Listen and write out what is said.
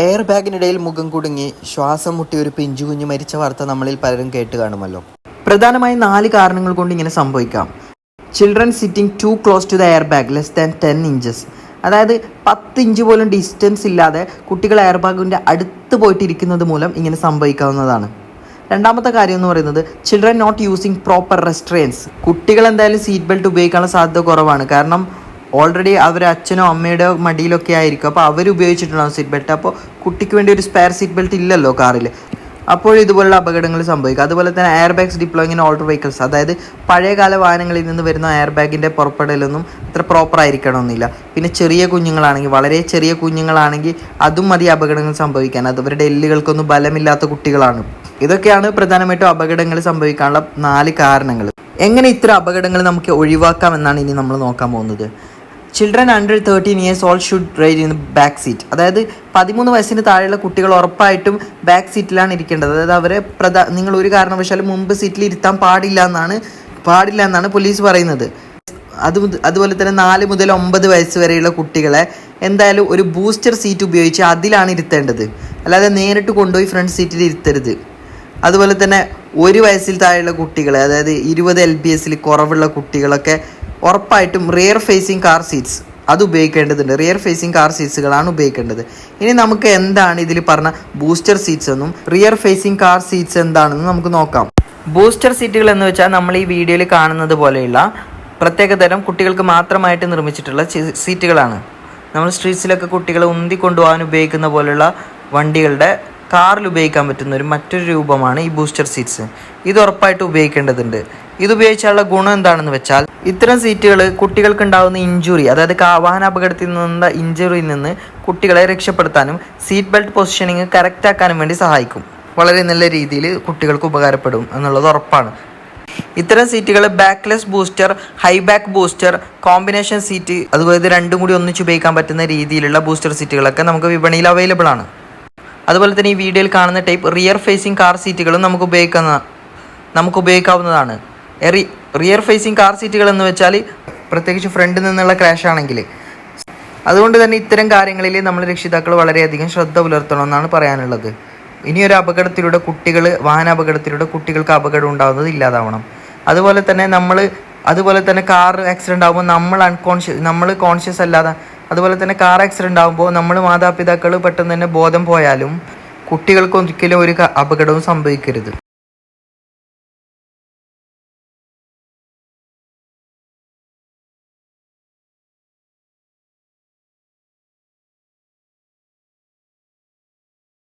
Air ബാഗിനിടയിൽ മുഖം കുടുങ്ങി ശ്വാസം മുട്ടി ഒരു പിഞ്ചു കുഞ്ഞ് മരിച്ച വാർത്ത നമ്മളിൽ പലരും കേട്ട് കാണുമല്ലോ. പ്രധാനമായും നാല് കാരണങ്ങൾ കൊണ്ട് ഇങ്ങനെ സംഭവിക്കാം. Children sitting too close to the air bag less than ten inches അതായത് പത്ത് ഇഞ്ച് പോലും ഡിസ്റ്റൻസ് ഇല്ലാതെ കുട്ടികൾ എയർ ബാഗിന്റെ അടുത്ത് പോയിട്ടിരിക്കുന്നത് മൂലം ഇങ്ങനെ സംഭവിക്കാവുന്നതാണ്. രണ്ടാമത്തെ കാര്യം എന്ന് പറയുന്നത് children not using proper restraints കുട്ടികൾ എന്തായാലും സീറ്റ് ബെൽറ്റ് ഉപയോഗിക്കാനുള്ള സാധ്യത കുറവാണ്. കാരണം ഓൾറെഡി അവർ അച്ഛനോ അമ്മയുടെ മടിയിലൊക്കെ ആയിരിക്കും. അപ്പോൾ അവർ ഉപയോഗിച്ചിട്ടുണ്ടാവും സീറ്റ് ബെൽറ്റ് അപ്പോൾ കുട്ടിക്ക് വേണ്ടി ഒരു സ്പെയർ സീറ്റ് ബെൽറ്റ് ഇല്ലല്ലോ കാറിൽ അപ്പോൾ ഇതുപോലുള്ള അപകടങ്ങൾ സംഭവിക്കും. അതുപോലെ തന്നെ air bags deploying in older vehicles അതായത് പഴയകാല വാഹനങ്ങളിൽ നിന്ന് വരുന്ന എയർ ബാഗിന്റെ പുറപ്പെടലൊന്നും അത്ര പ്രോപ്പർ ആയിരിക്കണമെന്നില്ല. പിന്നെ ചെറിയ കുഞ്ഞുങ്ങളാണെങ്കിൽ വളരെ ചെറിയ കുഞ്ഞുങ്ങളാണെങ്കിൽ അതും മതി അപകടങ്ങൾ സംഭവിക്കാൻ. അത് അവരുടെ എല്ലുകൾക്കൊന്നും ബലമില്ലാത്ത കുട്ടികളാണ്. ഇതൊക്കെയാണ് പ്രധാനമായിട്ടും അപകടങ്ങൾ സംഭവിക്കാനുള്ള നാല് കാരണങ്ങൾ. എങ്ങനെ ഇത്ര അപകടങ്ങൾ നമുക്ക് ഒഴിവാക്കാം എന്നാണ് ഇനി നമ്മൾ നോക്കാൻ പോകുന്നത്. Children under thirteen years all should ride in back seat അതായത് പതിമൂന്ന് വയസ്സിന് താഴെയുള്ള കുട്ടികൾ ഉറപ്പായിട്ടും ബാക്ക് സീറ്റിലാണ് ഇരിക്കേണ്ടത്. അതായത് അവരെ പ്രധാ നിങ്ങൾ ഒരു കാരണവശാലും മുമ്പ് സീറ്റിൽ ഇരുത്താൻ പാടില്ല എന്നാണ് പാടില്ല എന്നാണ് പോലീസ് പറയുന്നത്. അത് അതുപോലെ തന്നെ നാല് മുതൽ ഒമ്പത് വയസ്സ് വരെയുള്ള കുട്ടികളെ എന്തായാലും ഒരു ബൂസ്റ്റർ സീറ്റ് ഉപയോഗിച്ച് അതിലാണ് ഇരുത്തേണ്ടത്. അല്ലാതെ നേരിട്ട് കൊണ്ടുപോയി ഫ്രണ്ട് സീറ്റിൽ ഇരുത്തരുത്. അതുപോലെ തന്നെ ഒരു വയസ്സിൽ താഴെയുള്ള കുട്ടികളെ അതായത് ഇരുപത് എൽ ബി എസിൽ കുറവുള്ള കുട്ടികളൊക്കെ ഉറപ്പായിട്ടും റിയർ ഫേസിങ് കാർ സീറ്റ്സ് അത് ഉപയോഗിക്കേണ്ടതുണ്ട്. റിയർ ഫേസിങ് കാർ സീറ്റ്സുകളാണ് ഉപയോഗിക്കേണ്ടത്. ഇനി നമുക്ക് എന്താണ് ഇതിൽ പറഞ്ഞ ബൂസ്റ്റർ സീറ്റ്സ് എന്നും റിയർ ഫേസിങ് കാർ സീറ്റ്സ് എന്താണെന്നും നമുക്ക് നോക്കാം. ബൂസ്റ്റർ സീറ്റുകൾ എന്ന് വെച്ചാൽ നമ്മൾ ഈ വീഡിയോയിൽ കാണുന്നത് പോലെയുള്ള പ്രത്യേകതരം കുട്ടികൾക്ക് മാത്രമായിട്ട് നിർമ്മിച്ചിട്ടുള്ള സീറ്റുകളാണ് നമ്മൾ സ്ട്രീറ്റ്സിലൊക്കെ കുട്ടികളെ ഉന്തി കൊണ്ടുപോകാൻ ഉപയോഗിക്കുന്ന പോലെയുള്ള വണ്ടികളുടെ കാറിൽ ഉപയോഗിക്കാൻ പറ്റുന്ന ഒരു മറ്റൊരു രൂപമാണ് ഈ ബൂസ്റ്റർ സീറ്റ്സ്. ഇത് ഉറപ്പായിട്ട് ഉപയോഗിക്കേണ്ടതുണ്ട്. ഇത് ഉപയോഗിച്ചാലുള്ള ഗുണം എന്താണെന്ന് വെച്ചാൽ ഇത്തരം സീറ്റുകൾ കുട്ടികൾക്ക് ഉണ്ടാകുന്ന ഇഞ്ചുറി അതായത് വാഹന അപകടത്തിൽ നിന്നുള്ള ഇഞ്ചുറിയിൽ നിന്ന് കുട്ടികളെ രക്ഷപ്പെടുത്താനും സീറ്റ് ബെൽറ്റ് പൊസിഷനിങ് കറക്റ്റ് ആക്കാനും വേണ്ടി സഹായിക്കും. വളരെ നല്ല രീതിയിൽ കുട്ടികൾക്ക് ഉപകാരപ്പെടും എന്നുള്ളത് ഉറപ്പാണ്. ഇത്തരം സീറ്റുകൾ backless booster high back booster combination seat അതുപോലെ രണ്ടും കൂടി ഒന്നിച്ച് ഉപയോഗിക്കാൻ പറ്റുന്ന രീതിയിലുള്ള ബൂസ്റ്റർ സീറ്റുകളൊക്കെ നമുക്ക് വിപണിയിൽ അവൈലബിൾ ആണ്. അതുപോലെ തന്നെ ഈ വീഡിയോയിൽ കാണുന്ന ടൈപ്പ് റിയർ ഫേസിംഗ് കാർ സീറ്റുകളും നമുക്ക് ഉപയോഗിക്കുന്ന നമുക്ക് ഉപയോഗിക്കാവുന്നതാണ്. എറി റിയർ ഫേസിംഗ് കാർ സീറ്റുകൾ എന്ന് വെച്ചാൽ പ്രത്യേകിച്ച് ഫ്രണ്ടിൽ നിന്നുള്ള ക്രാഷ് ആണെങ്കിൽ. അതുകൊണ്ട് തന്നെ ഇത്തരം കാര്യങ്ങളിൽ നമ്മൾ രക്ഷിതാക്കൾ വളരെയധികം ശ്രദ്ധ പുലർത്തണമെന്നാണ് പറയാനുള്ളത്. ഇനിയൊരു അപകടത്തിലൂടെ കുട്ടികൾ വാഹന അപകടത്തിലൂടെ കുട്ടികൾക്ക് അപകടം ഉണ്ടാകുന്നത് ഇല്ലാതാവണം. അതുപോലെ തന്നെ നമ്മൾ അതുപോലെ തന്നെ കാർ ആക്സിഡന്റ് ആകുമ്പോൾ നമ്മൾ അൺകോൺഷ്യസ് നമ്മൾ കോൺഷ്യസ് അല്ലാതെ അതുപോലെ തന്നെ കാർ ആക്സിഡന്റ് ആകുമ്പോൾ നമ്മൾ മാതാപിതാക്കൾ പെട്ടെന്ന് തന്നെ ബോധം പോയാലും കുട്ടികൾക്ക് ഒരിക്കലും ഒരു അപകടവും സംഭവിക്കരുത്.